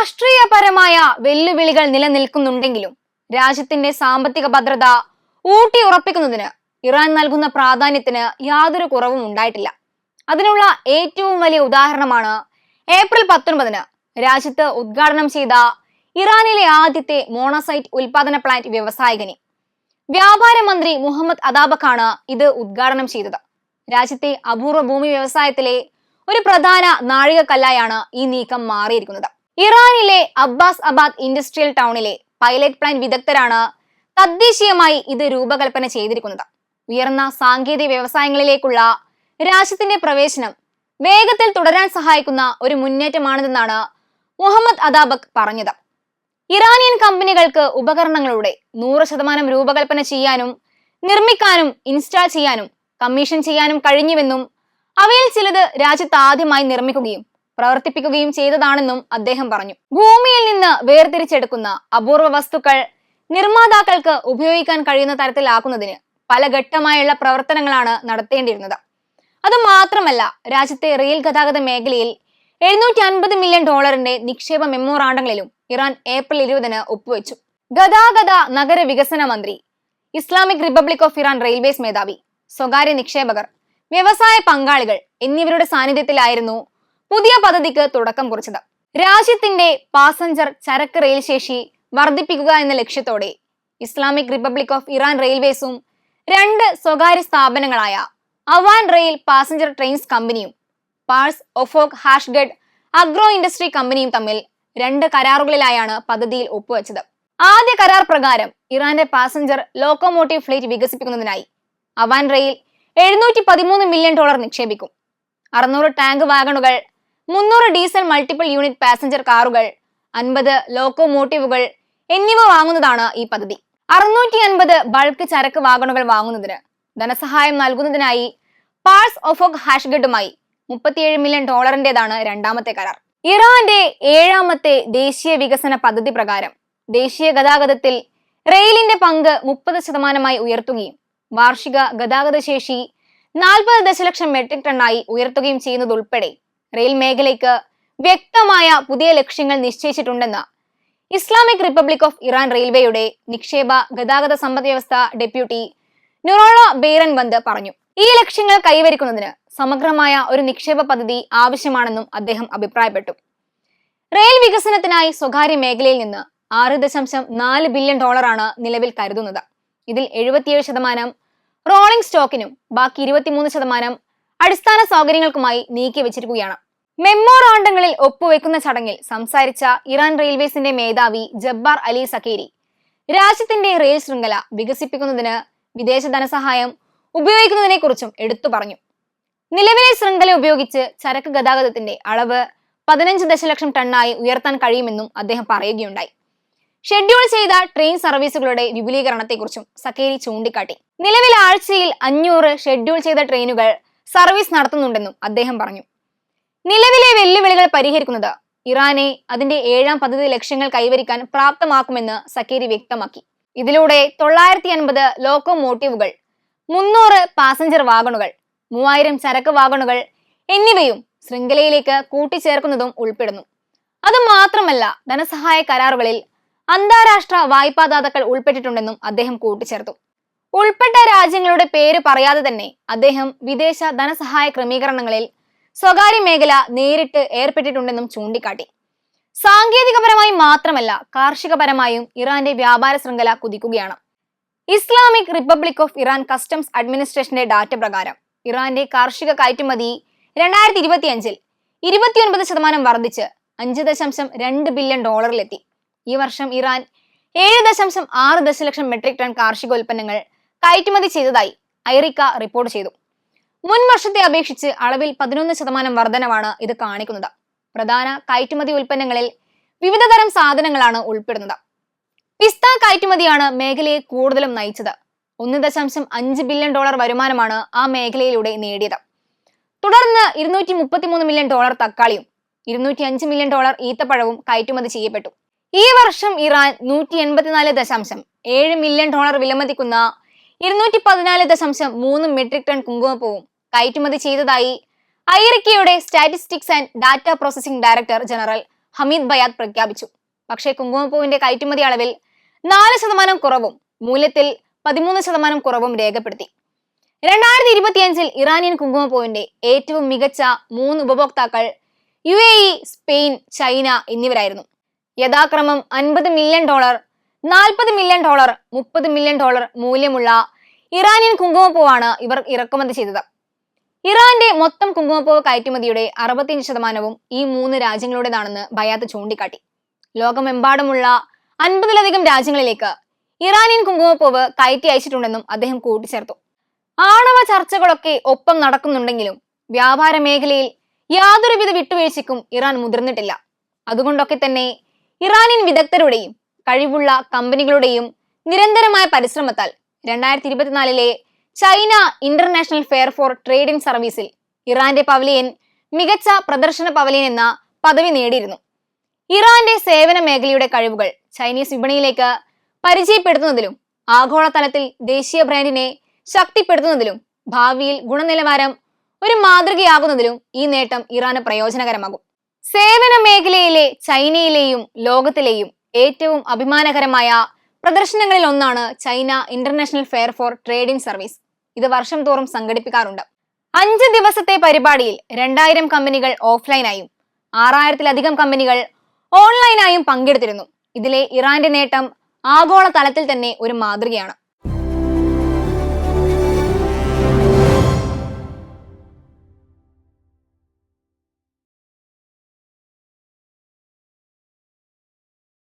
രാഷ്ട്രീയപരമായ വെല്ലുവിളികൾ നിലനിൽക്കുന്നുണ്ടെങ്കിലും രാജ്യത്തിന്റെ സാമ്പത്തിക ഭദ്രത ഊട്ടി ഉറപ്പിക്കുന്നതിന് ഇറാൻ നൽകുന്ന പ്രാധാന്യത്തിന് യാതൊരു കുറവും ഉണ്ടായിട്ടില്ല. അതിനുള്ള ഏറ്റവും വലിയ ഉദാഹരണമാണ് ഏപ്രിൽ പത്തൊൻപതിന് രാജ്യത്ത് ഉദ്ഘാടനം ചെയ്ത ഇറാനിലെ ആദ്യത്തെ മോണോസൈറ്റ് ഉൽപാദന പ്ലാന്റ് വ്യവസായകനി. വ്യാപാര മന്ത്രി മുഹമ്മദ് അദാബക്കാണ് ഇത് ഉദ്ഘാടനം ചെയ്തത്. രാജ്യത്തെ അപൂർവ ഭൂമി വ്യവസായത്തിലെ ഒരു പ്രധാന നാഴികക്കല്ലായാണ് ഈ നീക്കം മാറിയിരിക്കുന്നത്. ഇറാനിലെ അബ്ബാസ് അബാദ് ഇൻഡസ്ട്രിയൽ ടൗണിലെ പൈലറ്റ് പ്ലാൻ വിദഗ്ധരാണ് തദ്ദേശീയമായി ഇത് രൂപകൽപ്പന ചെയ്തിരിക്കുന്നത്. ഉയർന്ന സാങ്കേതിക വ്യവസായങ്ങളിലേക്കുള്ള രാജ്യത്തിന്റെ പ്രവേശനം വേഗത്തിൽ തുടരാൻ സഹായിക്കുന്ന ഒരു മുന്നേറ്റമാണിതെന്നാണ് മുഹമ്മദ് അദാബക് പറഞ്ഞത്. ഇറാനിയൻ കമ്പനികൾക്ക് ഉപകരണങ്ങളുടെ നൂറ് ശതമാനം രൂപകൽപ്പന ചെയ്യാനും നിർമ്മിക്കാനും ഇൻസ്റ്റാൾ ചെയ്യാനും കമ്മീഷൻ ചെയ്യാനും കഴിഞ്ഞുവെന്നും അവയിൽ ചിലത് രാജ്യത്ത് ആദ്യമായി നിർമ്മിക്കുകയും പ്രവർത്തിപ്പിക്കുകയും ചെയ്തതാണെന്നും അദ്ദേഹം പറഞ്ഞു. ഭൂമിയിൽ നിന്ന് വേർതിരിച്ചെടുക്കുന്ന അപൂർവ വസ്തുക്കൾ നിർമ്മാതാക്കൾക്ക് ഉപയോഗിക്കാൻ കഴിയുന്ന തരത്തിലാക്കുന്നതിന് പല ഘട്ടമായുള്ള പ്രവർത്തനങ്ങളാണ് നടത്തേണ്ടിയിരുന്നത്. അത് മാത്രമല്ല രാജ്യത്തെ റെയിൽ ഗതാഗത മേഖലയിൽ എഴുന്നൂറ്റി അൻപത് മില്യൺ ഡോളറിന്റെ നിക്ഷേപ മെമ്മോറാണ്ടങ്ങളിലും ഇറാൻ ഏപ്രിൽ ഇരുപതിന് ഒപ്പുവെച്ചു. ഗതാഗത നഗര വികസന മന്ത്രി Islamic Republic of Iran railways മേധാവി സ്വകാര്യ നിക്ഷേപകർ വ്യവസായ പങ്കാളികൾ എന്നിവരുടെ സാന്നിധ്യത്തിലായിരുന്നു പുതിയ പദ്ധതിക്ക് തുടക്കം കുറിച്ചത്. രാജ്യത്തിന്റെ പാസഞ്ചർ ചരക്ക് റെയിൽ ശേഷി വർദ്ധിപ്പിക്കുക എന്ന ലക്ഷ്യത്തോടെ ഇസ്ലാമിക് റിപ്പബ്ലിക് ഓഫ് ഇറാൻ റെയിൽവേസും രണ്ട് സ്വകാര്യ സ്ഥാപനങ്ങളായ അവാൻ റെയിൽ പാസഞ്ചർ ട്രെയിൻസ് കമ്പനിയും Pars Ofogh Hashgad agro industry കമ്പനിയും തമ്മിൽ രണ്ട് കരാറുകളിലായാണ് പദ്ധതിയിൽ ഒപ്പുവെച്ചത്. ആദ്യ കരാർ പ്രകാരം ഇറാന്റെ പാസഞ്ചർ ലോക്കോമോട്ടീവ് ഫ്ലീറ്റ് വികസിപ്പിക്കുന്നതിനായി അവാൻ റെയിൽ എഴുന്നൂറ്റി പതിമൂന്ന് മില്യൺ ഡോളർ നിക്ഷേപിക്കും. അറുന്നൂറ് ടാങ്ക് വാഗണുകൾ മുന്നൂറ് ഡീസൽ മൾട്ടിപ്പിൾ യൂണിറ്റ് പാസഞ്ചർ കാറുകൾ അൻപത് ലോക്കോമോട്ടീവുകൾ എന്നിവ വാങ്ങുന്നതാണ് ഈ പദ്ധതി. അറുന്നൂറ്റി അൻപത് ബൾക്ക് ചരക്ക് വാഗണുകൾ വാങ്ങുന്നതിന് ധനസഹായം നൽകുന്നതിനായി പാഴ്സ് ഒഫോക് ഹാഷ്ഗഡുമായി മുപ്പത്തിയേഴ് മില്യൺ ഡോളറിന്റേതാണ് രണ്ടാമത്തെ കരാർ. ഇറാന്റെ ഏഴാമത്തെ ദേശീയ വികസന പദ്ധതി പ്രകാരം ദേശീയ ഗതാഗതത്തിൽ റെയിലിന്റെ പങ്ക് മുപ്പത് ശതമാനമായി ഉയർത്തുകയും വാർഷിക ഗതാഗത ശേഷി നാൽപ്പത് ദശലക്ഷം മെട്രിക് ടണ്ണായി ഉയർത്തുകയും ചെയ്യുന്നതുൾപ്പെടെ റെയിൽ മേഖലയ്ക്ക് വ്യക്തമായ പുതിയ ലക്ഷ്യങ്ങൾ നിശ്ചയിച്ചിട്ടുണ്ടെന്ന് ഇസ്ലാമിക് റിപ്പബ്ലിക് ഓഫ് ഇറാൻ റെയിൽവേയുടെ നിക്ഷേപ ഗതാഗത സമ്പദ് വ്യവസ്ഥ ഡെപ്യൂട്ടി നുറോള ബേരൻ ബന്ദ് പറഞ്ഞു. ഈ ലക്ഷ്യങ്ങൾ കൈവരിക്കുന്നതിന് സമഗ്രമായ ഒരു നിക്ഷേപ പദ്ധതി ആവശ്യമാണെന്നും അദ്ദേഹം അഭിപ്രായപ്പെട്ടു. റെയിൽ വികസനത്തിനായി സ്വകാര്യ മേഖലയിൽ നിന്ന് ആറ് ദശാംശം നാല് ബില്യൺ ഡോളറാണ് നിലവിൽ കരുതുന്നത്. ഇതിൽ എഴുപത്തിയേഴ് ശതമാനം റോളിംഗ് സ്റ്റോക്കിനും ബാക്കി ഇരുപത്തിമൂന്ന് ശതമാനം അടിസ്ഥാന സൗകര്യങ്ങൾക്കുമായി നീക്കി വെച്ചിരിക്കുകയാണ്. മെമ്മോറാണ്ടങ്ങളിൽ ഒപ്പുവെക്കുന്ന ചടങ്ങിൽ സംസാരിച്ച ഇറാൻ റെയിൽവേസിന്റെ മേധാവി ജബ്ബാർ അലി സക്കേരി രാജ്യത്തിന്റെ റെയിൽ ശൃംഖല വികസിപ്പിക്കുന്നതിന് വിദേശ ധനസഹായം ഉപയോഗിക്കുന്നതിനെക്കുറിച്ചും എടുത്തു പറഞ്ഞു. നിലവിലെ ശൃംഖല ഉപയോഗിച്ച് ചരക്ക് ഗതാഗതത്തിന്റെ അളവ് പതിനഞ്ച് ദശലക്ഷം ടണ്ണായി ഉയർത്താൻ കഴിയുമെന്നും അദ്ദേഹം പറയുകയുണ്ടായി. ഷെഡ്യൂൾ ചെയ്ത ട്രെയിൻ സർവീസുകളുടെ വിപുലീകരണത്തെക്കുറിച്ചും സക്കേരി ചൂണ്ടിക്കാട്ടി. നിലവിൽ ആഴ്ചയിൽ അഞ്ഞൂറ് ഷെഡ്യൂൾ ചെയ്ത ട്രെയിനുകൾ സർവീസ് നടത്തുന്നുണ്ടെന്നും അദ്ദേഹം പറഞ്ഞു. നിലവിലെ വെല്ലുവിളികൾ പരിഹരിക്കുന്നത് ഇറാനെ അതിന്റെ ഏഴാം പദ്ധതി ലക്ഷ്യങ്ങൾ കൈവരിക്കാൻ പ്രാപ്തമാക്കുമെന്ന് സക്കേരി വ്യക്തമാക്കി. ഇതിലൂടെ തൊള്ളായിരത്തി അൻപത് ലോക്കോമോട്ടീവുകൾ മുന്നൂറ് പാസഞ്ചർ വാഗണുകൾ മൂവായിരം ചരക്ക് വാഗണുകൾ എന്നിവയും ശൃംഖലയിലേക്ക് കൂട്ടിച്ചേർക്കുന്നതും ഉൾപ്പെടുന്നു. അതുമാത്രമല്ല ധനസഹായ കരാറുകളിൽ അന്താരാഷ്ട്ര വായ്പാദാതാക്കൾ ഉൾപ്പെട്ടിട്ടുണ്ടെന്നും അദ്ദേഹം കൂട്ടിച്ചേർത്തു. ഉൾപ്പെട്ട രാജ്യങ്ങളുടെ പേര് പറയാതെ തന്നെ അദ്ദേഹം വിദേശ ധനസഹായ ക്രമീകരണങ്ങളിൽ സ്വകാര്യ മേഖല നേരിട്ട് ഏർപ്പെട്ടിട്ടുണ്ടെന്നും ചൂണ്ടിക്കാട്ടി. സാങ്കേതികപരമായി മാത്രമല്ല കാർഷികപരമായും ഇറാന്റെ വ്യാപാര ശൃംഖല കുതിക്കുകയാണ്. Islamic Republic of Iran customs അഡ്മിനിസ്ട്രേഷന്റെ data പ്രകാരം ഇറാന്റെ കാർഷിക കയറ്റുമതി രണ്ടായിരത്തി ഇരുപത്തിയഞ്ചിൽ ഇരുപത്തിയൊൻപത് ശതമാനം വർദ്ധിച്ച് അഞ്ച് ദശാംശം രണ്ട് ബില്യൺ ഡോളറിലെത്തി. ഈ വർഷം ഇറാൻ ഏഴ് ദശാംശം ആറ് ദശലക്ഷം മെട്രിക് ടൺ കാർഷികോൽപ്പന്നങ്ങൾ കയറ്റുമതി ചെയ്തതായി ഐറിക്ക റിപ്പോർട്ട് ചെയ്തു. മുൻ വർഷത്തെ അപേക്ഷിച്ച് അളവിൽ പതിനൊന്ന് ശതമാനം വർധനവാണ് ഇത് കാണിക്കുന്നത്. പ്രധാന കയറ്റുമതി ഉൽപ്പന്നങ്ങളിൽ വിവിധതരം സാധനങ്ങളാണ് ഉൾപ്പെടുന്നത്. പിസ്ത കയറ്റുമതിയാണ് മേഖലയെ കൂടുതലും നയിച്ചത്. ഒന്ന് ദശാംശം അഞ്ച് ബില്യൺ ഡോളർ വരുമാനമാണ് ആ മേഖലയിലൂടെ നേടിയത്. തുടർന്ന് ഇരുന്നൂറ്റി മുപ്പത്തിമൂന്ന് മില്യൺ ഡോളർ തക്കാളിയും ഇരുന്നൂറ്റി അഞ്ച് മില്യൺ ഡോളർ ഈത്തപ്പഴവും കയറ്റുമതി ചെയ്യപ്പെട്ടു. ഈ വർഷം ഇറാൻ നൂറ്റി എൺപത്തിനാല് ദശാംശം ഏഴ് മില്യൺ ഡോളർ വിലമതിക്കുന്ന ഇരുന്നൂറ്റി പതിനാല് ദശാംശം മൂന്ന് മെട്രിക് ടൺ കുങ്കുമപ്പൂവും കയറ്റുമതി ചെയ്തതായി ഐറിക്കയുടെ statistics and data processing director general Hamid Bayad പ്രഖ്യാപിച്ചു. പക്ഷേ കുങ്കുമപ്പൂവിന്റെ കയറ്റുമതി അളവിൽ നാല് ശതമാനം കുറവും മൂല്യത്തിൽ പതിമൂന്ന് ശതമാനം കുറവും രേഖപ്പെടുത്തി. രണ്ടായിരത്തി ഇരുപത്തിയഞ്ചിൽ ഇറാനിയൻ കുങ്കുമപ്പൂവിന്റെ ഏറ്റവും മികച്ച മൂന്ന് ഉപഭോക്താക്കൾ U A E Spain China എന്നിവരായിരുന്നു. യഥാക്രമം അൻപത് മില്യൺ ഡോളർ നാൽപ്പത് മില്യൺ ഡോളർ മുപ്പത് മില്യൺ ഡോളർ മൂല്യമുള്ള ഇറാനിയൻ കുങ്കുമപ്പൂവാണ് ഇവർ ഇറക്കുമതി ചെയ്തത്. ഇറാന്റെ മൊത്തം കുങ്കുമപ്പൂവ് കയറ്റുമതിയുടെ അറുപത്തിയഞ്ച് ശതമാനവും ഈ മൂന്ന് രാജ്യങ്ങളുടേതാണെന്ന് ബയാത്ത് ചൂണ്ടിക്കാട്ടി. ലോകമെമ്പാടുമുള്ള അൻപതിലധികം രാജ്യങ്ങളിലേക്ക് ഇറാനിയൻ കുങ്കുമപ്പൂവ് കയറ്റി അയച്ചിട്ടുണ്ടെന്നും അദ്ദേഹം കൂട്ടിച്ചേർത്തു. ആണവ ചർച്ചകളൊക്കെ ഒപ്പം നടക്കുന്നുണ്ടെങ്കിലും വ്യാപാര മേഖലയിൽ യാതൊരുവിധ വിട്ടുവീഴ്ചയ്ക്കും ഇറാൻ മുതിർന്നിട്ടില്ല. അതുകൊണ്ടൊക്കെ തന്നെ ഇറാനിയൻ വിദഗ്ധരുടെയും കഴിവുള്ള കമ്പനികളുടെയും നിരന്തരമായ പരിശ്രമത്താൽ രണ്ടായിരത്തി ഇരുപത്തിനാലിലെ China international fair for trading സർവീസിൽ ഇറാന്റെ പവലിയൻ മികച്ച പ്രദർശന പവലിയൻ എന്ന പദവി നേടിയിരുന്നു. ഇറാന്റെ സേവന മേഖലയുടെ കഴിവുകൾ ചൈനീസ് വിപണിയിലേക്ക് പരിചയപ്പെടുത്തുന്നതിലും ആഗോളതലത്തിൽ ദേശീയ ബ്രാൻഡിനെ ശക്തിപ്പെടുത്തുന്നതിലും ഭാവിയിൽ ഗുണനിലവാരം ഒരു മാതൃകയാകുന്നതിലും ഈ നേട്ടം ഇറാന് പ്രയോജനകരമാകും. സേവന മേഖലയിലെ ചൈനയിലെയും ലോകത്തിലെയും ഏറ്റവും അഭിമാനകരമായ പ്രദർശനങ്ങളിൽ ഒന്നാണ് China international fair for trading service ഇത് വർഷം തോറും സംഘടിപ്പിക്കാറുണ്ട്. അഞ്ച് ദിവസത്തെ പരിപാടിയിൽ രണ്ടായിരം കമ്പനികൾ ഓഫ്ലൈനായും ആറായിരത്തിലധികം കമ്പനികൾ ഓൺലൈനായും പങ്കെടുത്തിരുന്നു. ഇതിലെ ഇറാന്റെ നേട്ടം ആഗോള തലത്തിൽ തന്നെ ഒരു മാതൃകയാണ്.